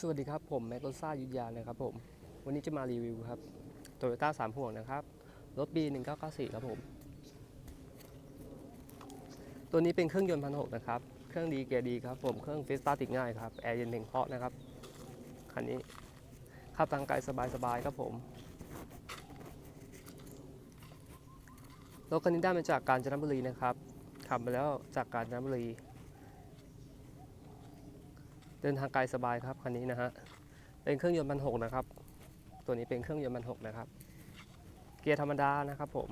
สวัสดีครับ ผมแมกโรซ่ายุทธยานะครับผม วันนี้จะมารีวิวครับโตโยต้าสามห่วงนะครับ รถ B 1 9 9 4ครับผม ตัวนี้เป็นเครื่องยนต์พันหกนะครับ เครื่องดีเกียร์ดีครับผม เครื่องฟิสตาติดง่ายครับ แอร์เย็นเพ่งเพราะนะครับ คันนี้ ขับทางไกลสบายๆครับผมรถคันนี้ได้มาจากกาญจนบุรีนะครับขับมาแล้วจากกาญจนบุรี เดินทางไกลสบายครับคันนี้นะฮะเป็นเครื่องยนต์พันหกนะครับ ตัวนี้เป็นเครื่องยนต์พันหกนะครับ เกียร์ธรรมดานะครับผม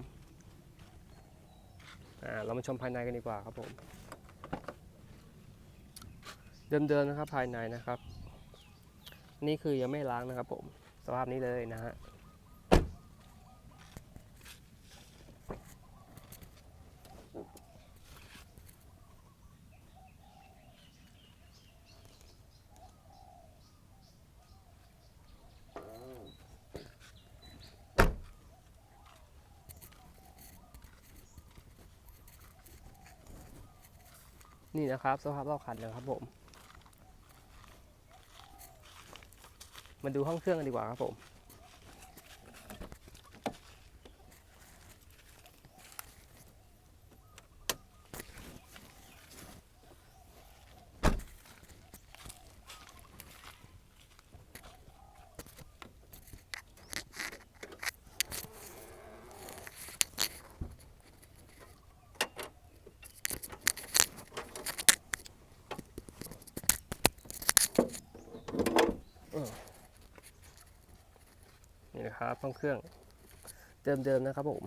อ่าเรามาชมภายในกันดีกว่าครับผม เดิมๆนะครับภายในนะครับ นี่คือยังไม่ล้างนะครับผม สภาพนี้เลยนะฮะ นี่นะครับ สภาพรอบคันนะครับผม มาดูห้องเครื่องกันดีกว่าครับผม นี่นะครับห้องเครื่องเดิมๆนะครับผม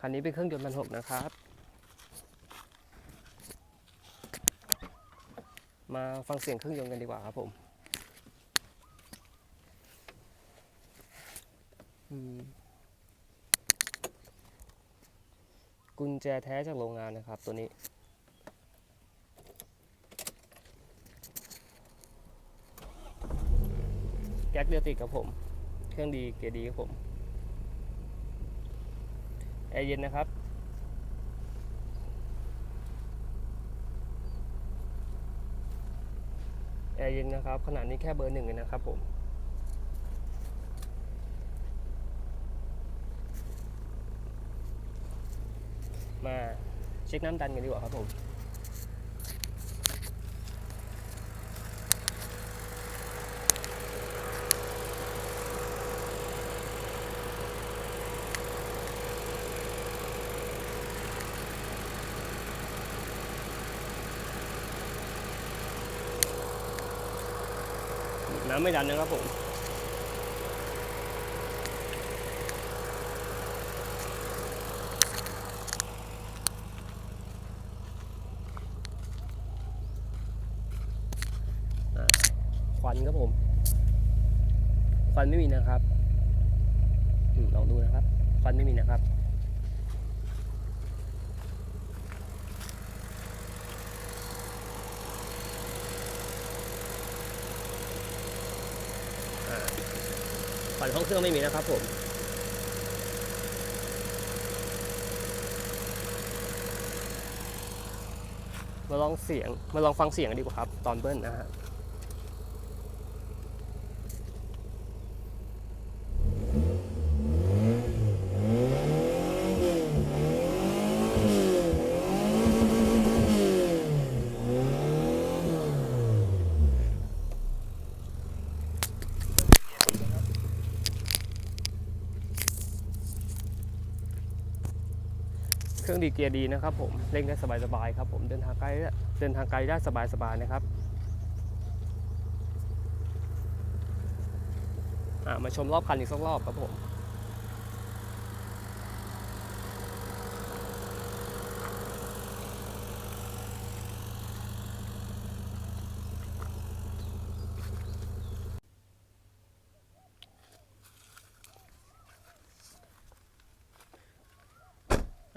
คันนี้เป็นเครื่องยนต์พันหกนะครับ มาฟังเสียงเครื่องยนต์กันดีกว่าครับผม อืม กุญแจแท้จากโรงงานนะครับตัวนี้ แก๊กเดือติดครับผม เครื่องดีเกียร์ดีครับผม แอร์เย็นนะครับแอร์เย็นนะครับขนาดนี้แค่เบอร์หนึ่งเองนะครับผม มาเช็คน้ำดันกันดีกว่าครับผมน้ำไม่ดันนะครับผม วันครับผม ควันไม่มีนะครับอลองดูนะครับ ควันไม่มีนะครับควันห้องเครื่องไม่มีนะครับผมมาลองเสียงมาลองฟังเสียงกันดีกว่าครับ ตอนเบิ้ลนะฮะ รื่องดีเกียร์ดีนะครับผมเร่งได้สบายๆครับผมเดินทางไกลได้เดินทางไกลได้สบายๆนะครับมาชมรอบคันอีกสักรอบครับผม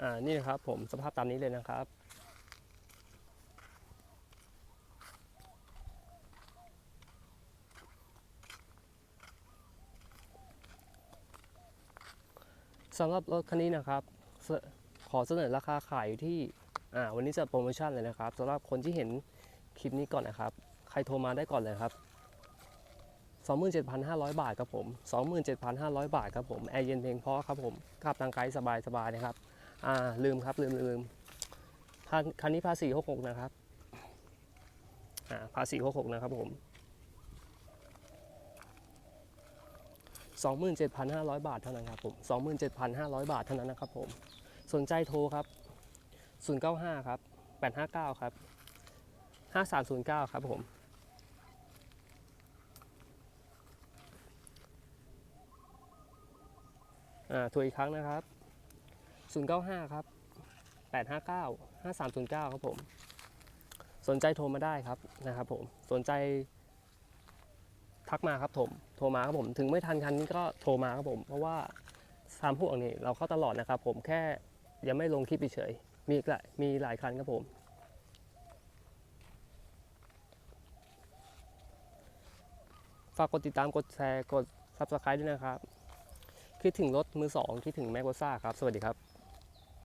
อ่านี่นะครับผมสภาพตามนี้เลยนะครับ สำหรับรถคันนี้นะครับ ขอเสนอราคาขายอยู่ที่อ่าวันนี้จะโปรโมชั่นเลยนะครับสำหรับคนที่เห็นคลิปนี้ก่อนนะครับ ใครโทรมาได้ก่อนเลยครับ 27,500 บาทครับผม 27,500 บาทครับผม แอร์เย็นเพลงพราะครับผมขับทางไกลสบายสบายนะครับ อ่าลืมครับลืมลืมคันนี้ภาษีหกหกนะครับอ่าภาษีหกหกนะครับผมสองหมื่นเจ็ดพันห้าร้อยบาทเท่านั้นครับผมสองหมื่นเจ็ดพันห้าร้อยบาทเท่านั้นนะครับผมสนใจโทรครับศูนย์เก้าห้าครับแปดห้าเก้าครับห้าสามศูนย์เก้าครับผมอ่าทวนอีกครั้งนะครับ 095 ครับ 859 5309 ครับผม สนใจโทรมาได้ครับนะครับผมสนใจทักมาครับผมโทรมาครับผมถึงไม่ทันคันนี้ก็โทรมาครับผม เพราะว่าสามพวกนี้เราเข้าตลอดนะครับผมแค่ยังไม่ลงคลิปเฉยมีอีกหลายมีหลายคันครับผมฝากกดติดตามกดแชร์กด Subscribe ด้วยนะครับ คิดถึงรถมือสองคิดถึงแมกโกซ่าครับ สวัสดีครับ